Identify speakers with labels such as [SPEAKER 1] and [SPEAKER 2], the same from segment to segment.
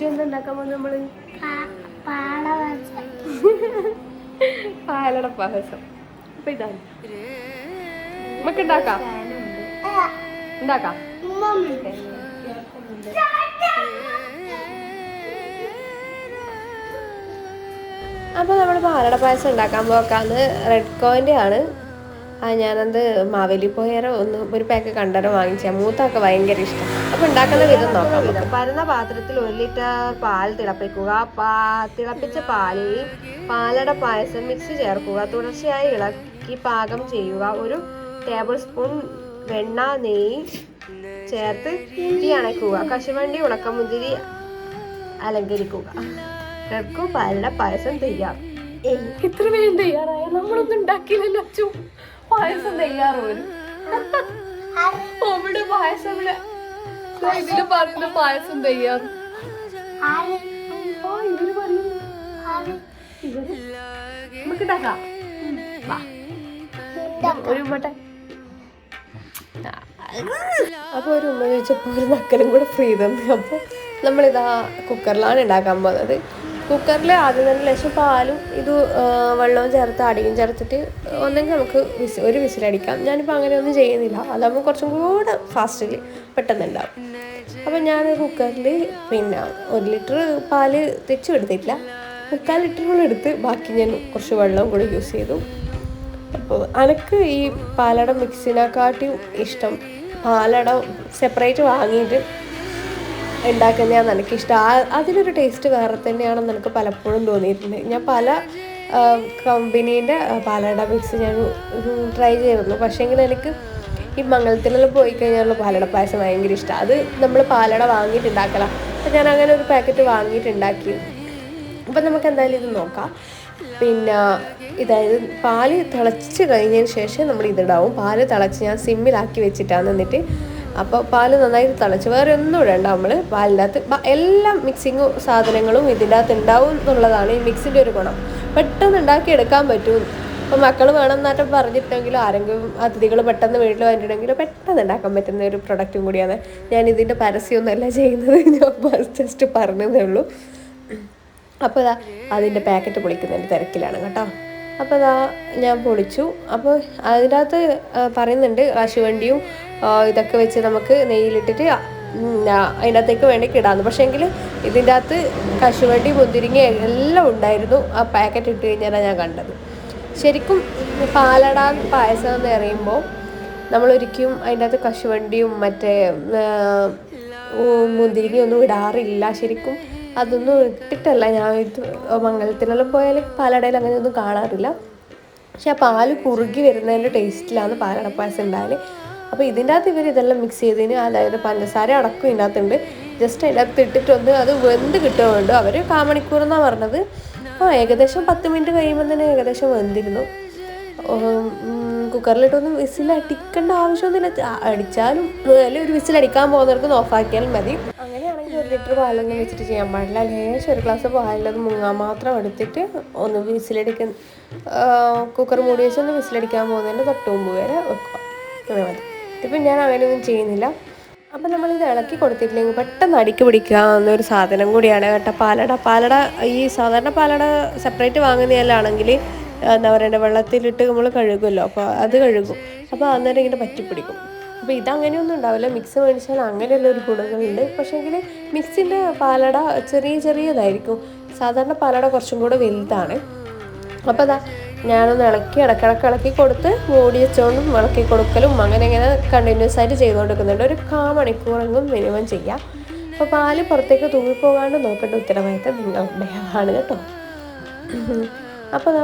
[SPEAKER 1] അച്ഛൻ എന്താ ഉണ്ടാക്കാൻ പോകുന്നത്
[SPEAKER 2] നമ്മൾ?
[SPEAKER 1] പാലട പായസം. അപ്പൊ ഇതാണ്. നമുക്ക് ഉണ്ടാക്കാം? ഉണ്ടാക്കാം? അപ്പോൾ നമ്മൾ പാലട പായസം ഉണ്ടാക്കാൻ പോക്കാന്ന് റെഡ് കോയിന്റെ ആണ്. ആ ഞാനത് മാവേലി പോയാരോ ഒന്ന് ഒരു പാക്ക് കണ്ടരോ വാങ്ങിച്ച. മൂത്തൊക്കെ ഭയങ്കര ഇഷ്ടം. അപ്പോൾ ഉണ്ടാക്കുന്ന വിധം നോക്കാം. വിധം. പരന്ന പാത്രത്തിൽ ഒരു ലിറ്റർ പാൽ തിളപ്പിക്കുക. പാ തിളപ്പിച്ച പാലിൽ പാലട പായസം മിക്സ് ചേർക്കുക. തുടർച്ചയായി ഇളക്കി പാകം ചെയ്യുക. ഒരു ടേബിൾ സ്പൂൺ വെണ്ണ നെയ്യ് ചേർത്ത് തീ അണയ്ക്കുക. കശുവണ്ടി ഉണക്കമുന്തിരി അലങ്കരിക്കുക. കിടക്കു പാലട പായസം തയ്യാർ. ഇത്ര വേഗം തയ്യാറായ? നമ്മളൊന്നും ഉണ്ടാക്കിയില്ലല്ലോ പായസം തയ്യാറോ പായസം ഇവിടെ ഇതിൽ പറയുന്ന പായസം തയ്യാർ അപ്പോൾ ഒരു ഉമ്മ ചോദിച്ചപ്പോൾ ഒരു നക്കലും കൂടെ ഫ്രീ തന്നെ. അപ്പോൾ നമ്മളിതാ കുക്കറിലാണ് ഉണ്ടാക്കാൻ പോകുന്നത്. കുക്കറിൽ ആദ്യം തന്നെ ലേശം പാലും ഇത് വെള്ളവും ചേർത്ത് അടിയും ചേർത്തിട്ട് ഒന്നെങ്കിൽ നമുക്ക് വിസ് ഒരു വിസിലടിക്കാം. ഞാനിപ്പോൾ അങ്ങനെയൊന്നും ചെയ്യുന്നില്ല. അതാകുമ്പോൾ കുറച്ചും കൂടെ ഫാസ്റ്റിൽ പെട്ടെന്ന് ഉണ്ടാവും അപ്പോൾ ഞാൻ കുക്കറിൽ പിന്നെ ഒരു ലിറ്റർ പാൽ തെച്ചു എടുത്തിട്ടില്ല മുക്കാൽ ലിറ്റർ കൂടെ എടുത്ത് ബാക്കി ഞാൻ കുറച്ച് വെള്ളവും കൂടി യൂസ് ചെയ്തു. അപ്പോൾ എനിക്ക് ഈ പാലട മിക്സിനെക്കാട്ടിയും ഇഷ്ടം. പാലട സെപ്പറേറ്റ് വാങ്ങിയിട്ട് ഉണ്ടാക്കുന്നതാണ് എനിക്കിഷ്ടം. ആ അതിനൊരു ടേസ്റ്റ് വേറെ തന്നെയാണെന്ന് എനിക്ക് പലപ്പോഴും തോന്നിയിട്ടുണ്ട്. ഞാൻ പല കമ്പനീന്റെ പാലട മിക്സ് ഞാൻ ട്രൈ ചെയ്തിരുന്നു. പക്ഷേങ്കിൽ എനിക്ക് ഈ മംഗളത്തിലെല്ലാം പോയി കഴിഞ്ഞാലുള്ള പാലട പായസം ഭയങ്കര ഇഷ്ടമാണ് അത് നമ്മൾ പാലട വാങ്ങിയിട്ടുണ്ടാക്കല. അപ്പം ഞാൻ അങ്ങനെ ഒരു പാക്കറ്റ് വാങ്ങിയിട്ടുണ്ടാക്കി. അപ്പം നമുക്ക് എന്തായാലും ഇത് നോക്കാം. പിന്നെ ഇതായത് പാൽ തിളച്ച് കഴിഞ്ഞതിന് ശേഷം നമ്മൾ ഇതിടാവും. പാൽ തിളച്ച് ഞാൻ സിമ്മിലാക്കി വെച്ചിട്ടാണ് എന്നിട്ട് അപ്പോൾ പാൽ നന്നായിട്ട് തിളച്ച്. വേറെ ഒന്നും ഇടണ്ട നമ്മൾ പാലിനകത്ത്. എല്ലാ മിക്സിങ് സാധനങ്ങളും ഇതിന്റെ അകത്ത് ഉണ്ടാവും എന്നുള്ളതാണ് ഈ മിക്സിന്റെ ഒരു ഗുണം. പെട്ടെന്ന് ഉണ്ടാക്കി എടുക്കാൻ പറ്റും. അപ്പോൾ മക്കൾ വേണം എന്നായിട്ട് പറഞ്ഞിട്ടുണ്ടെങ്കിലും ആരെങ്കിലും അതിഥികൾ പെട്ടെന്ന് വീട്ടിൽ വന്നിട്ടുണ്ടെങ്കിലും പെട്ടെന്ന് ഉണ്ടാക്കാൻ പറ്റുന്ന ഒരു പ്രൊഡക്റ്റും കൂടിയാണ്. ഞാൻ ഇതിന്റെ പരസ്യമൊന്നുമല്ല ചെയ്യുന്നത്. ഞാൻ ജസ്റ്റ് പറഞ്ഞതേ ഉള്ളൂ. അപ്പോൾ അതിന്റെ പാക്കറ്റ് പൊളിക്കുന്നതിന്റെ തിരക്കിലാണ് കേട്ടോ. അപ്പോൾ അതാ ഞാൻ പൊളിച്ചു. അപ്പോൾ അതിനകത്ത് പറയുന്നുണ്ട് കശുവണ്ടിയും ഇതൊക്കെ വെച്ച് നമുക്ക് നെയ്യിലിട്ടിട്ട് അതിനകത്തേക്ക് വേണ്ടി ഇടാമെന്ന് പക്ഷേ എങ്കിൽ ഇതിന്റെ അകത്ത് കശുവണ്ടി മുന്തിരിങ്ങ എല്ലാം ഉണ്ടായിരുന്നു. ആ പാക്കറ്റ് ഇട്ട് കഴിഞ്ഞാലാണ് ഞാൻ കണ്ടത്. ശരിക്കും പാലട പായസം എന്ന് പറയുമ്പോൾ നമ്മളൊരിക്കലും അതിന്റെ അകത്ത് കശുവണ്ടിയും മറ്റേ മുന്തിരിങ്ങയൊന്നും ഇടാറില്ല. ശരിക്കും അതൊന്നും ഇട്ടിട്ടല്ല. ഞാൻ ഇത് മംഗലത്തിനെല്ലാം പോയാൽ പാലടയിൽ അങ്ങനെയൊന്നും കാണാറില്ല. പക്ഷെ ആ പാൽ കുറുകി വരുന്നതിന്റെ ടേസ്റ്റിലാണ് പാലട പായസം ഉണ്ടായാൽ അപ്പോൾ ഇതിന്റെ അകത്ത് ഇവർ ഇതെല്ലാം മിക്സ് ചെയ്തതിന് അതായത് പഞ്ചസാര അടക്കം അകത്തുണ്ട് ജസ്റ്റ് അതിന്റെ അകത്ത് ഇട്ടിട്ടൊന്ന് അത് വെന്ത് കിട്ടുന്നുണ്ട് അവർ കാമണിക്കൂർ എന്നാണ് പറഞ്ഞത്. ആ ഏകദേശം പത്ത് മിനിറ്റ് കഴിയുമ്പോൾ തന്നെ ഏകദേശം വെന്തിരുന്നു. കുക്കറിലിട്ടൊന്നും വിസിൽ അടിക്കേണ്ട ആവശ്യമൊന്നുമില്ല. അടിച്ചാലും ഒരു വിസിൽ അടിക്കാൻ പോകുന്നവർക്ക് ഓഫാക്കിയാലും മതി. അങ്ങനെയാണെങ്കിൽ ഒരു ലിറ്റർ പാലൊന്നും വെച്ചിട്ട് ചെയ്യാൻ പാടില്ല. ലേശം ഒരു ഗ്ലാസ് പാലിലത് മുങ്ങാൻ മാത്രം എടുത്തിട്ട് ഒന്ന് വിസിലടിക്ക കുക്കർ മൂടി വെച്ച് ഒന്ന് വിസിലടിക്കാൻ പോകുന്നതിന്റെ തൊട്ട് മുമ്പ് വരെ വെക്കുക. അങ്ങനെ മതി. ഇതിപ്പം ഞാൻ അങ്ങനെയൊന്നും ചെയ്യുന്നില്ല. അപ്പം നമ്മളിത് ഇളക്കി കൊടുത്തിട്ടില്ലെങ്കിൽ പെട്ടെന്ന് അടിക്ക് പിടിക്കുക എന്നൊരു സാധനം കൂടിയാണ് കേട്ടോ പാലട. പാലട ഈ സാധാരണ പാലട സെപ്പറേറ്റ് വാങ്ങുന്നതിലാണെങ്കിൽ എന്താ പറയുക വെള്ളത്തിലിട്ട് നമ്മൾ കഴുകുമല്ലോ. അപ്പോൾ അത് കഴുകും. അപ്പോൾ അന്നേരം ഇങ്ങനെ പറ്റിപ്പിടിക്കും. അപ്പോൾ ഇതങ്ങനെയൊന്നും ഉണ്ടാവില്ല. മിക്സ് മേടിച്ചാൽ അങ്ങനെയുള്ള ഒരു ഗുണങ്ങളുണ്ട്. പക്ഷേങ്കിൽ മിക്സിന്റെ പാലട ചെറിയ ചെറിയതായിരിക്കും. സാധാരണ പാലട കുറച്ചും കൂടെ വലുതാണ്. അപ്പോൾ അതാ ഞാനൊന്ന് ഇളക്കി ഇടക്കിടക്ക് ഇളക്കി കൊടുത്ത് മൂടി വെച്ചുകൊണ്ടും ഇളക്കി കൊടുക്കലും അങ്ങനെ ഇങ്ങനെ കണ്ടിന്യൂസ് ആയിട്ട് ചെയ്തുകൊണ്ടിരിക്കുന്നുണ്ട്. ഒരു കാ മണിക്കൂറെങ്കിലും മിനിമം ചെയ്യാം. അപ്പോൾ പാൽ പുറത്തേക്ക് തൂങ്ങിപ്പോകാണ്ട് നോക്കേണ്ട ഉത്തരവാദിത്തം നിങ്ങളുടെ ആണ് കേട്ടോ. അപ്പോൾ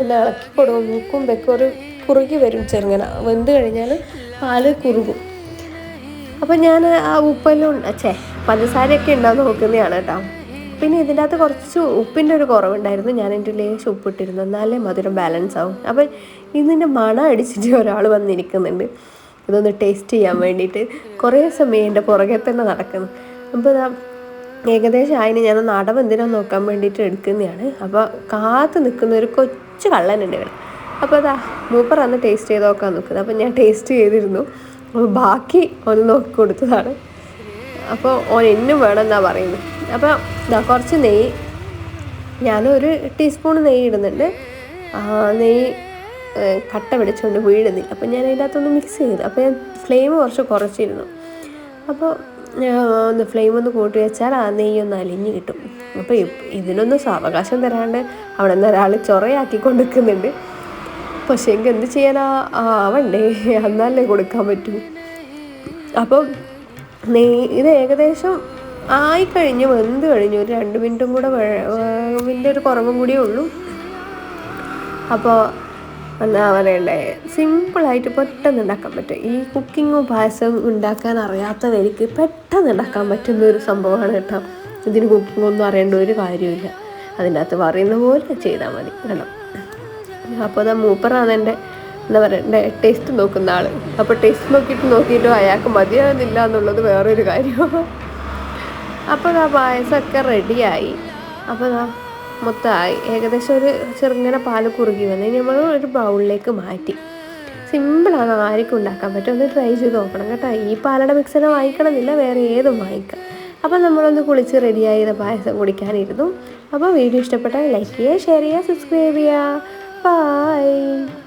[SPEAKER 1] ഒന്ന് ഇളക്കി കൊടുക്കും. മൂക്കും വെക്കും ഒരു കുറുകി വരും ചെറുങ്ങനെ. വെന്ത് കഴിഞ്ഞാൽ പാൽ കുറുകും. അപ്പം ഞാൻ ആ ഉപ്പെല്ലാം ഛേ പഞ്ചസാരയൊക്കെ ഉണ്ടാവും നോക്കുന്നതാണ് കേട്ടോ. പിന്നെ ഇതിന്റെ അകത്ത് കുറച്ച് ഉപ്പിന്റെ ഒരു കുറവുണ്ടായിരുന്നു. ഞാൻ എന്റെ ലേശം ഉപ്പിട്ടിരുന്നു. എന്നാലേ മധുരം ബാലൻസ് ആവും. അപ്പം ഇതിന്റെ മണ അടിച്ചിട്ട് ഒരാൾ വന്നിരിക്കുന്നുണ്ട്. ഇതൊന്ന് ടേസ്റ്റ് ചെയ്യാൻ വേണ്ടിയിട്ട്. കുറേ സമയം എന്റെ പുറകെ തന്നെ നടക്കുന്നു. അപ്പോൾ ഏകദേശം അതിന് ഞാൻ നടവ് നോക്കാൻ വേണ്ടിയിട്ട് എടുക്കുന്നതാണ്. അപ്പോൾ കാത്ത് നിൽക്കുന്ന ഒരു കൊച്ചു കള്ളനുണ്ട് ഇവിടെ അപ്പോൾ അതാ മൂപ്പർ അന്ന് ടേസ്റ്റ് ചെയ്ത് നോക്കാൻ നോക്കുന്നത് അപ്പോൾ ഞാൻ ടേസ്റ്റ് ചെയ്തിരുന്നു. ബാക്കി ഒന്ന് നോക്കി കൊടുത്തതാണ്. അപ്പോൾ ഓൻ എന്നും വേണമെന്നാണ് പറയുന്നത്. അപ്പോൾ ഇതാ കുറച്ച് നെയ്യ്. ഞാനൊരു ടീസ്പൂൺ നെയ്യ് ഇടുന്നുണ്ട്. നെയ്യ് കട്ട പിടിച്ചുകൊണ്ട് വീഴുന്നില്ല. അപ്പോൾ ഞാൻ അതിനകത്തൊന്ന് മിക്സ് ചെയ്തു. അപ്പോൾ ഞാൻ ഫ്ലെയിം കുറച്ച് കുറച്ചിരുന്നു. അപ്പോൾ ഒന്ന് ഫ്ലെയിം ഒന്ന് കൂട്ടി വെച്ചാൽ ആ നെയ്യ് ഒന്ന് അലിഞ്ഞ് കിട്ടും. അപ്പോൾ ഇതിനൊന്നും സാവകാശം തരാണ്ട് അവിടെ നിന്ന് ഒരാൾ ചൊറയാക്കി കൊണ്ടിരിക്കുന്നുണ്ട് പക്ഷേ എങ്കിൽ എന്ത് ചെയ്യാനാ ആവണ്ടേ എന്നാലേ കൊടുക്കാൻ പറ്റൂ. അപ്പം നെയ് ഇത് ഏകദേശം ആയിക്കഴിഞ്ഞ് വെന്ത് കഴിഞ്ഞു. ഒരു രണ്ട് മിനിറ്റും കൂടെ വേവിന്റെ ഒരു കുറവും കൂടിയേ ഉള്ളൂ. അപ്പോൾ എന്നാ പറയണ്ടേ? സിമ്പിളായിട്ട് പെട്ടെന്ന് ഉണ്ടാക്കാൻ പറ്റും. ഈ കുക്കിങ്ങും പായസവും ഉണ്ടാക്കാൻ അറിയാത്തവർക്ക് പെട്ടെന്ന് ഉണ്ടാക്കാൻ പറ്റുന്ന ഒരു സംഭവമാണ് കേട്ടോ. ഇതിന് കുക്കിംഗ് ഒന്നും അറിയേണ്ട ഒരു കാര്യമില്ല അതിന്റെ അകത്ത് പറയുന്ന പോലെ ചെയ്താൽ മതി. കേട്ടോ? അപ്പോൾ അതാ മൂപ്പറാണ് എന്റെ എന്താ പറയണ്ടേ ടേസ്റ്റ് നോക്കുന്ന ആൾ അപ്പോൾ ടേസ്റ്റ് നോക്കിയിട്ട് നോക്കിയിട്ടും അയാൾക്ക് മതിയാകുന്നില്ല എന്നുള്ളത് വേറൊരു കാര്യമാണ് അപ്പോൾ ആ പായസമൊക്കെ റെഡിയായി അപ്പോൾ ആ മൊത്തമായി. ഏകദേശം ഒരു ചെറുങ്ങനെ പാൽ കുറുകി വന്ന്. നമ്മൾ ഒരു ബൗളിലേക്ക് മാറ്റി. സിമ്പിളാണ് ആർക്കും ഉണ്ടാക്കാൻ പറ്റും. ഒന്ന് ട്രൈ ചെയ്ത് നോക്കണം കേട്ടോ. ഈ പാലട മിക്സിനെ വാങ്ങിക്കണമെന്നില്ല. വേറെ ഏതും വാങ്ങിക്കാം. അപ്പോൾ നമ്മളൊന്ന് കുളിച്ച് റെഡിയായി പായസം കുടിക്കാനിരുന്നു. അപ്പോൾ വീഡിയോ ഇഷ്ടപ്പെട്ടാൽ ലൈക്ക് ചെയ്യുക ഷെയർ ചെയ്യുക സബ്സ്ക്രൈബ് ചെയ്യുക. Bye.